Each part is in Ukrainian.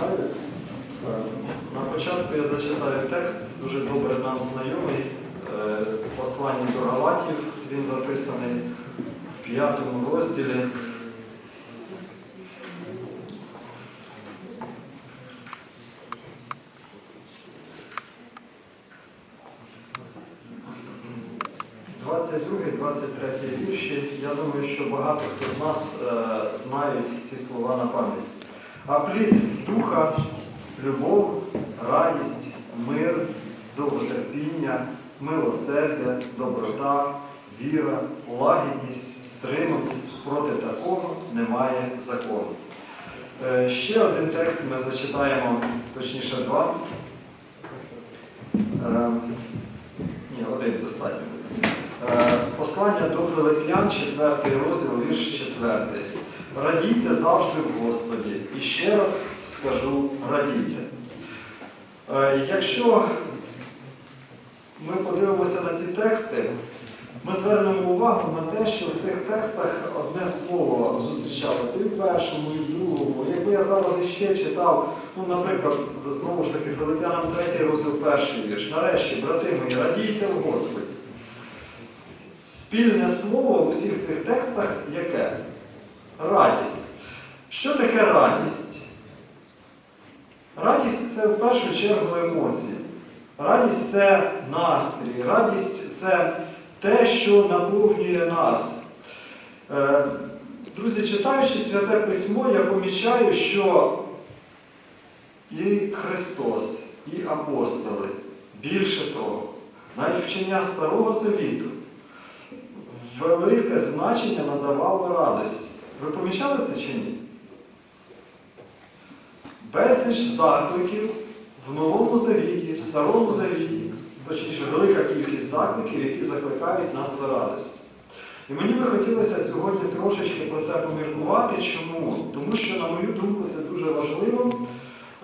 зачитаю. Е, На початку я зачитаю текст, дуже добре нам знайомий. Е, В посланні до Галатів він записаний в п'ятому розділі. Двадцять 23 вірші. Я думаю, що багато хто з нас е, знають ці слова на пам'ять. А плід духа, любов, радість, мир, довготерпіння, милосердя, доброта, віра, лагідність, стриманість. Проти такого немає закону. Е, Ще один текст ми зачитаємо, точніше два. Е, Ні, один достатньо. Е, Послання до Филип'ян, 4 розділ, вірш 4. Радійте завжди в Господі. І ще раз скажу радійте. Е, Якщо ми подивимося на ці тексти, ми звернемо увагу на те, що в цих текстах одне слово зустрічалося і в першому, і в другому. Якби я зараз іще читав, ну, наприклад, знову ж таки, Филип'янам 3 розділ перший вірш. Нарешті, брати мої, радійте в Господі. Спільне слово в усіх цих текстах яке? Радість. Що таке радість? Радість це в першу чергу емоції. Радість це настрій, радість це те, що наповнює нас. Е, Друзі, читаючи святе письмо, я помічаю, що і Христос, і апостоли, більше того, навіть вчення Старого Завіту, велике значення надавало радості. Ви помічали це чи ні? Безліч закликів в Новому Завіті, в Старому Завіті, точніше, велика кількість закликів, які закликають нас до радості. І мені би хотілося сьогодні трошечки про це поміркувати. Чому? Тому що, на мою думку, це дуже важливо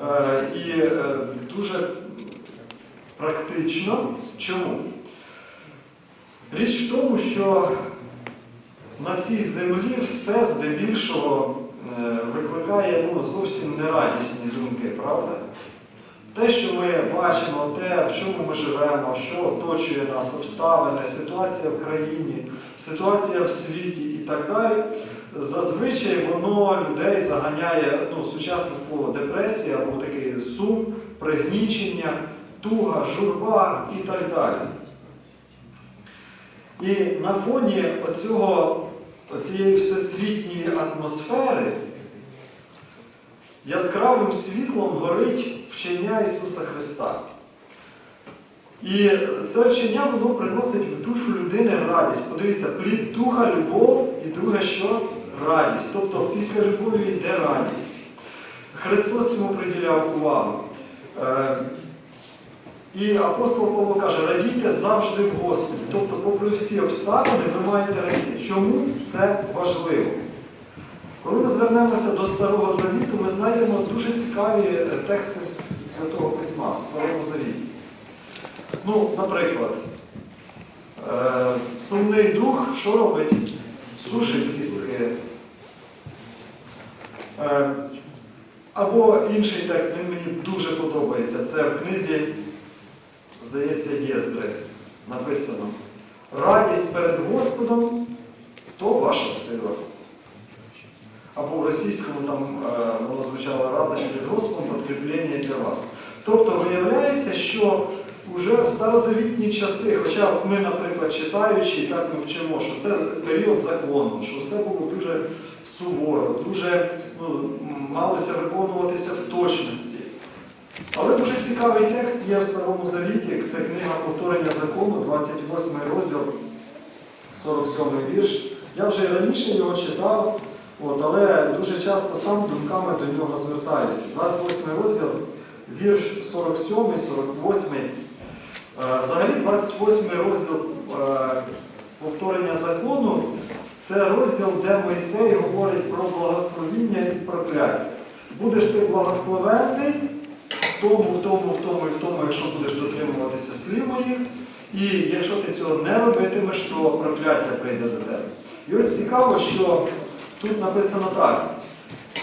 е, і е, дуже практично. Чому? Річ в тому, що на цій землі все здебільшого е, викликає ну, зовсім нерадісні думки, правда? Те, що ми бачимо, те, в чому ми живемо, що оточує нас, обставини, ситуація в країні, ситуація в світі і так далі, зазвичай воно людей заганяє, ну, сучасне слово депресія або такий сум, пригнічення, туга, журба і так далі. І на фоні оцього, оцієї всесвітньої атмосфери яскравим світлом горить вчення Ісуса Христа. І це вчення воно приносить в душу людини радість. Подивіться, плід духа, любов і друге, що радість. Тобто після любові йде радість. Христос йому приділяв увагу. Е, і апостол Павло каже, радійте завжди в Господі. Тобто, попри всі обставини, ви маєте радіти. Чому це важливо? Коли ми звернемося до Старого Завіту, ми знайдемо дуже цікаві е, тексти Святого Письма в Старому Завіті. Ну, наприклад, е, сумний дух, що робить? Сушить кістки. Е, Або інший текст, він мені дуже подобається. Це в книзі, здається, Єздри написано. Радість перед Господом то ваша сила. Або в російському там е, воно звучало радість перед Господом, підкріплення для вас. Тобто виявляється, що вже в старозавітні часи, хоча ми, наприклад, читаючи, і так ми вчимо, що це період закону, що все було дуже суворо, дуже ну, малося виконуватися в точності. Але дуже цікавий текст є в Старому Завіті, це книга повторення закону, 28 розділ, 47 вірш. Я вже і раніше його читав, от, але дуже часто сам думками до нього звертаюся. 28 розділ, вірш 47, 48. Е, Взагалі 28 розділ е, повторення закону це розділ, де Мойсей говорить про благословіння і прокляття. Будеш ти благословенний тому, в тому, в тому і в тому, якщо будеш дотримуватися слів моїх. І якщо ти цього не робитимеш, то прокляття прийде до тебе. І ось цікаво, що тут написано так.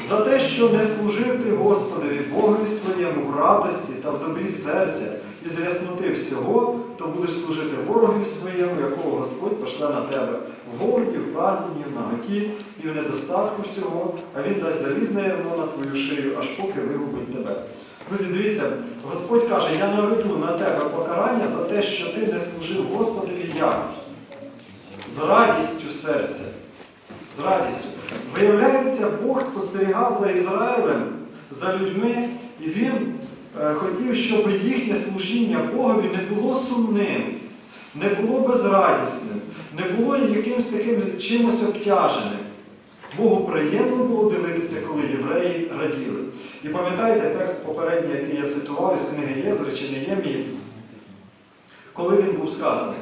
За те, що не служив ти Господові Богові своєму в радості та в добрі серця і з всього, то будеш служити ворогові своєму, якого Господь пошле на тебе в голоді, в прагненні, в наготі і в недостатку всього, а він дасть залізне ярмо на твою шию, аж поки вигубить тебе. Друзі, дивіться, Господь каже, я наведу на тебе покарання за те, що ти не служив Господові як? З радістю серця. З радістю. Виявляється, Бог спостерігав за Ізраїлем, за людьми, і він хотів, щоб їхнє служіння Богові не було сумним, не було безрадісним, не було якимось таким чимось обтяженим. Богу приємно було дивитися, коли євреї раділи. І пам'ятаєте текст попередній, який я цитував із книги Єзри чи Неємії, коли він був сказаний.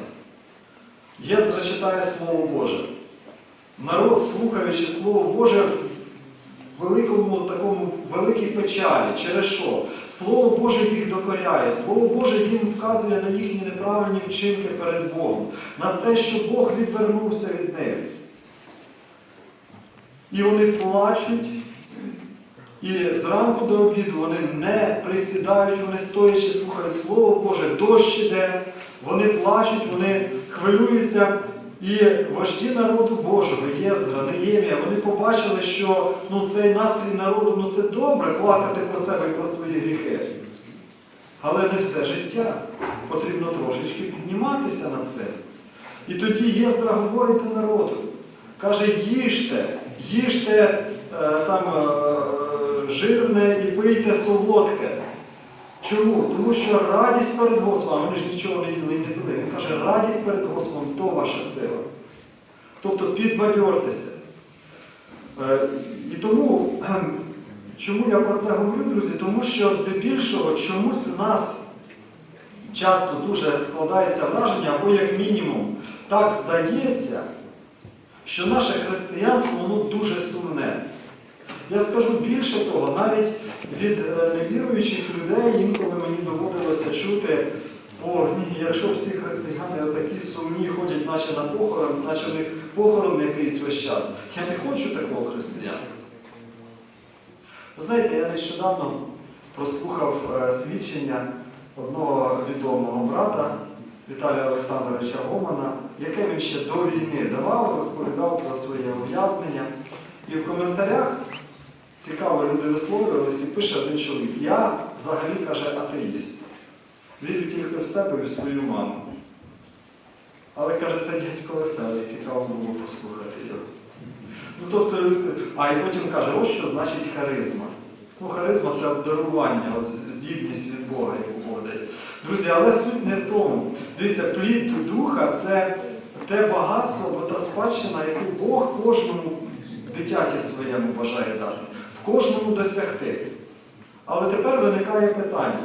Єздра читає Слово Боже. Народ, слухаючи Слово Боже, великому такому великій печалі. Через що? Слово Боже їх докоряє, Слово Боже їм вказує на їхні неправильні вчинки перед Богом, на те, що Бог відвернувся від них. І вони плачуть, і зранку до обіду вони не присідають, вони стоячи, слухають Слово Боже, дощ іде, вони плачуть, вони хвилюються. І вожді народу Божого, Єздра, Неємія, вони побачили, що ну, цей настрій народу ну, це добре плакати про себе і про свої гріхи. Але не все життя. Потрібно трошечки підніматися над цим. І тоді Єздра говорить народу. Каже, їжте, їжте е, там е, жирне і пийте солодке. Чому? Тому що радість перед Господом, вони ж нічого не їли і не пили. Він каже, радість перед Господом то ваша сила. Тобто підбадьортеся. Е, І тому, чому я про це говорю, друзі? Тому що здебільшого чомусь у нас часто дуже складається враження, або як мінімум, так здається, що наше християнство воно дуже сумне. Я скажу більше того, навіть від е, невіруючих людей інколи мені доводилося чути, о, ні, якщо всі християни отакі сумні ходять, наче на похорон, наче в них похорон якийсь весь час. Я не хочу такого християнства. Ви знаєте, я нещодавно прослухав е, свідчення одного відомого брата Віталія Олександровича Гомана, яке він ще до війни давав, розповідав про своє ув'язнення. І в коментарях цікаво люди висловлювалися, і пише один чоловік. Я взагалі каже атеїст. Вірю тільки в себе і в свою маму. Але каже, це дядько веселий, цікаво було послухати його. Ну, тобто, а і потім каже, ось що значить харизма. Ну, харизма це обдарування, от здібність від Бога, яку Бог дає. Друзі, але суть не в тому. Дивіться, плід духа це те багатство або та спадщина, яку Бог кожному дитяті своєму бажає дати, кожному досягти. Але тепер виникає питання.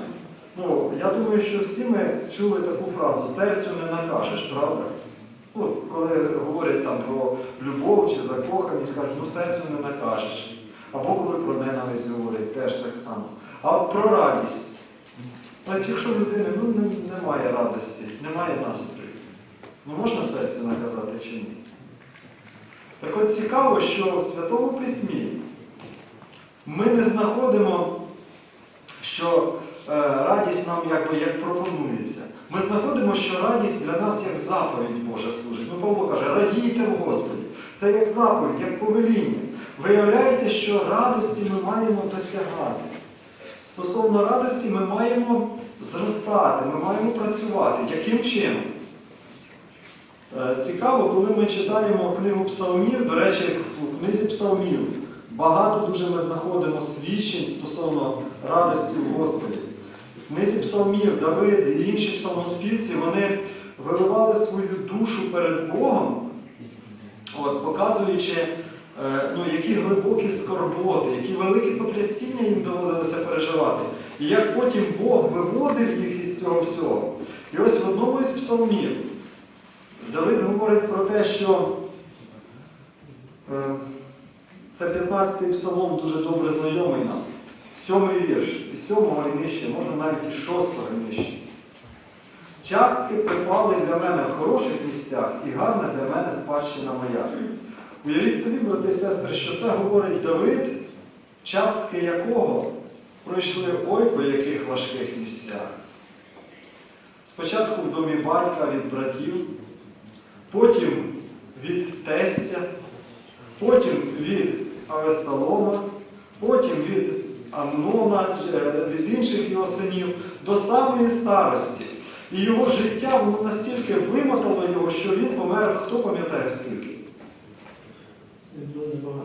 Ну, я думаю, що всі ми чули таку фразу серцю не накажеш, правда? Ну, коли говорять там про любов чи закоханість, кажуть, ну серцю не накажеш. Або коли про ненависть говорять, теж так само. А про радість. Навіть якщо людини ну, не- немає радості, немає настрою, ну можна серцю наказати чи ні? Так от цікаво, що в Святому Письмі ми не знаходимо, що е, радість нам якби як пропонується. Ми знаходимо, що радість для нас як заповідь Божа служить. Ну, Павло каже, радійте в Господі. Це як заповідь, як повеління. Виявляється, що радості ми маємо досягати. Стосовно радості ми маємо зростати, ми маємо працювати. Яким чином? Е, Цікаво, коли ми читаємо книгу псалмів, до речі, в книзі псалмів багато дуже ми знаходимо свідчень стосовно радості в Господі. В книзі псалмів Давид і інші псалмоспівці вони виливали свою душу перед Богом, от, показуючи, е, ну, які глибокі скорботи, які великі потрясіння їм доводилося переживати. І як потім Бог виводив їх із цього всього. І ось в одному із псалмів Давид говорить про те, що е, це 15-й псалом дуже добре знайомий нам. Сьомий вірш, із сьомого і нижче, можна навіть із шостого і нижче. Частки припали для мене в хороших місцях і гарна для мене спадщина моя. Уявіть собі, брати і сестри, що це говорить Давид, частки якого пройшли ой по яких важких місцях. Спочатку в домі батька від братів, потім від тестя, потім від Авесалома, потім від Амнона, е, від інших його синів до самої старості. І його життя воно настільки вимотало його, що він помер, хто пам'ятає скільки?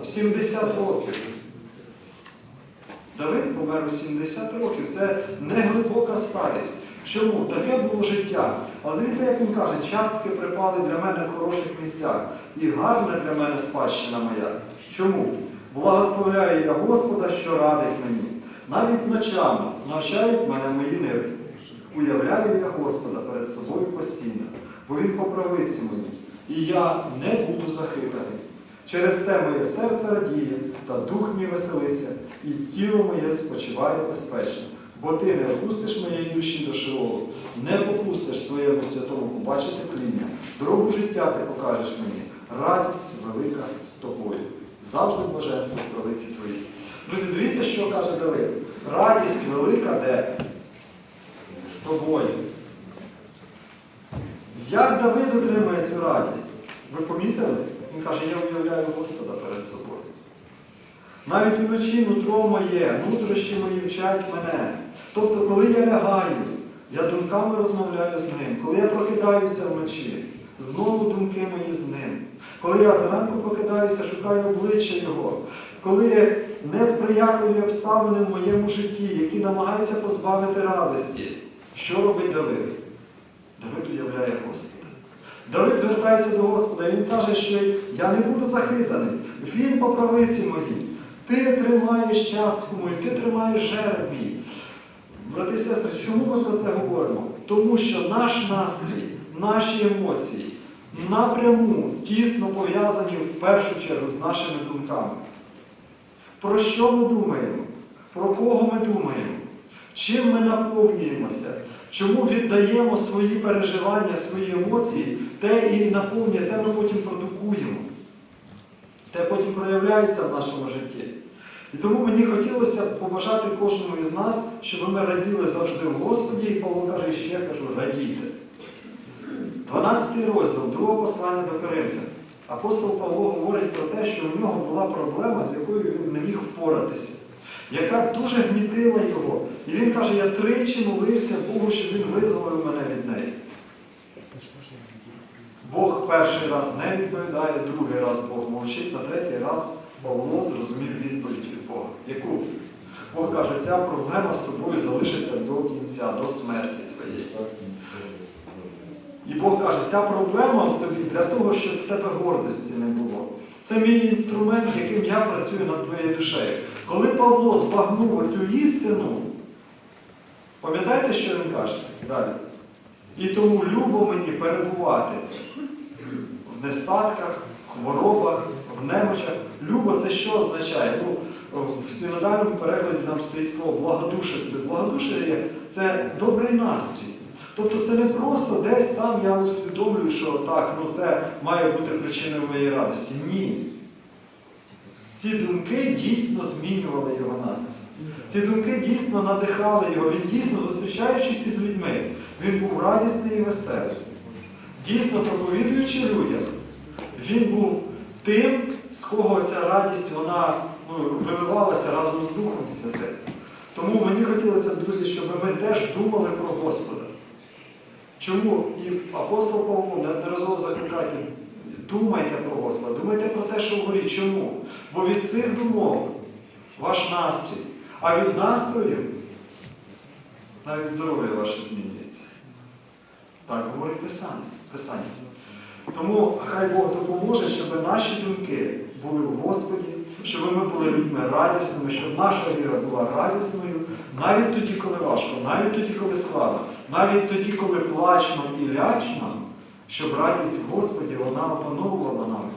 В 70 років. Давид помер у 70 років. Це не глибока старість. Чому? Таке було життя. Але дивіться, як він каже, частки припали для мене в хороших місцях. І гарна для мене спадщина моя. Чому? Благословляю я Господа, що радить мені. Навіть ночами навчають мене мої нирки. Уявляю я Господа перед собою постійно, бо Він по правиці мені, і я не буду захитаний. Через те моє серце радіє, та дух мій веселиться, і тіло моє спочиває безпечно. Бо ти не опустиш моєї душі до Шеолу, не попустиш своєму святому побачити тління. Дорогу життя ти покажеш мені, радість велика з тобою. Завжди блаженство в правиці твоїй. Друзі, дивіться, що каже Давид. Радість велика де? З тобою. Як Давид отримує цю радість? Ви помітили? Він каже, я уявляю Господа перед собою. Навіть уночі нутро моє, нутрощі мої вчать мене. Тобто, коли я лягаю, я думками розмовляю з ним. Коли я прокидаюся вночі, знову думки мої з ним. Коли я зранку прокидаюся, шукаю обличчя Його. Коли несприятливі обставини в моєму житті, які намагаються позбавити радості, що робить Давид? Давид уявляє Господа. Давид звертається до Господа, і він каже, що я не буду захитаний. Він по правиці моїй. Ти тримаєш частку мою, ти тримаєш жереб мій. Брати і сестри, чому ми про це говоримо? Тому що наш настрій, наші емоції напряму тісно пов'язані в першу чергу з нашими думками. Про що ми думаємо? Про кого ми думаємо? Чим ми наповнюємося? Чому віддаємо свої переживання, свої емоції, те і наповнює, те ми потім продукуємо, те потім проявляється в нашому житті. І тому мені хотілося побажати кожному із нас, щоб ми раділи завжди в Господі, і Павло каже, і ще кажу, радійте. 12 розділ другого послання до Коринфян. Апостол Павло говорить про те, що у нього була проблема, з якою він не міг впоратися, яка дуже гнітила його. І він каже, я тричі молився Богу, щоб він визволив мене від неї. Бог перший раз не відповідає, другий раз Бог мовчить, на третій раз Павло зрозумів відповідь від Бога. Яку? Бог каже, ця проблема з тобою залишиться до кінця, до смерті твоєї. І Бог каже, ця проблема в тобі для того, щоб в тебе гордості не було. Це мій інструмент, яким я працюю над твоєю душею. Коли Павло збагнув оцю істину, пам'ятаєте, що він каже? Далі. І тому любо мені перебувати в нестатках, в хворобах, в немочах. Любо це що означає? Ну, в синодальному перекладі нам стоїть слово благодушество. Благодушие це добрий настрій. Тобто це не просто десь там я усвідомлюю, що так, ну це має бути причиною моєї радості. Ні. Ці думки дійсно змінювали його настрій. Ці думки дійсно надихали його. Він дійсно, зустрічаючись із людьми, він був радісний і веселий. Дійсно, проповідуючи людям, він був тим, з кого ця радість вона ну, виливалася разом з Духом Святим. Тому мені хотілося, друзі, щоб ми теж думали про Господа. Чому? І апостол Павло неодноразово закликає, думайте про Господа, думайте про те, що говорить. Чому? Бо від цих думок ваш настрій, а від настрою навіть здоров'я ваше змінюється. Так говорить Писання. Писання. Тому хай Бог допоможе, щоб наші думки були в Господі, щоб ми були людьми радісними, щоб наша віра була радісною, навіть тоді, коли важко, навіть тоді, коли складно, навіть тоді, коли плачно і лячно, щоб радість в Господі вона опановувала нами.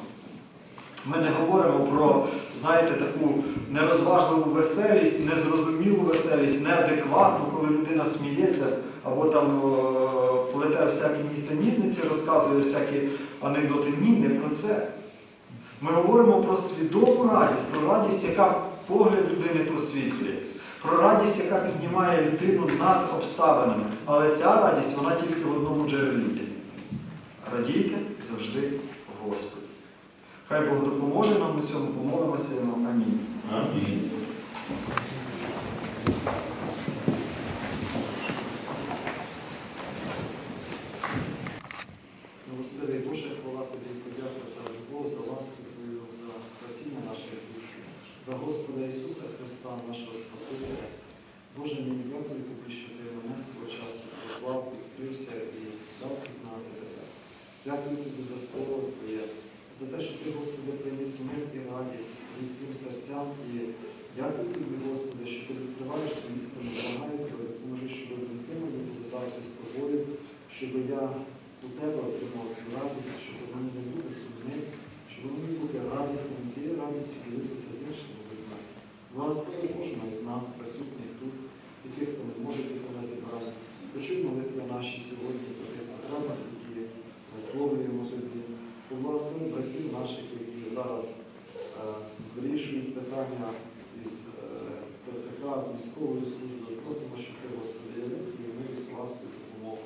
Ми не говоримо про, знаєте, таку нерозважливу веселість, незрозумілу веселість, неадекватну, коли людина сміється або там е, плете всякі нісенітниці, розказує всякі анекдоти. Ні, не про це. Ми говоримо про свідому радість, про радість, яка погляд людини просвітлює, про радість, яка піднімає людину над обставинами. Але ця радість, вона тільки в одному джерелі. Радійте завжди в. Хай Бог допоможе нам у цьому, помолимося йому. Амінь. Амінь. Милостивий Боже, хвала тобі і подяка за любов, за ласку Твою, за спасіння нашої душі, за Господа Ісуса Христа, нашого Спасителя. Боже, мені дякую тобі, що ти мене свого часу позвав, відкрився і дав пізнати тебе. Дякую тобі за слово Твоє, за те, що ти, Господи, приніс мир і радість людським серцям. І дякую тобі, Господи, що ти відкриваєш цю істину, тебе, допоможи, щоб мої були завжди з тобою, щоб я у тебе отримав цю радість, щоб мені не бути сумним, щоб мені бути радісним, цією радістю ділитися з іншими людьми. Благослови кожного з нас, присутніх тут, і тих, хто не може бути на зібранні. Почуй молитви наші сьогодні про тих потребах, які висловлюємо тобі. Поблагослови братів наших, які зараз е, вирішують питання із е, ТЦК, з міськовою службою. Просимо, щоб ти розподілив і ми із ласкою допомогу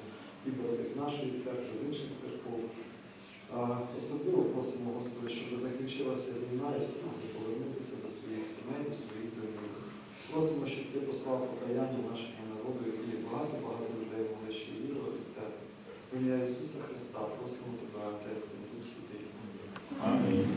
і брати з нашої церкви, з інших церков. Особливо просимо Господи, щоб закінчилася війна і всі могли повернутися до своїх сімей, до своїх домів. Просимо, щоб ти послав покаяння нашому народу, і багато-багато людей могли ще вірувати в тебе. В ім'я Ісуса Христа просимо тебе, Отець, Святий. Амінь.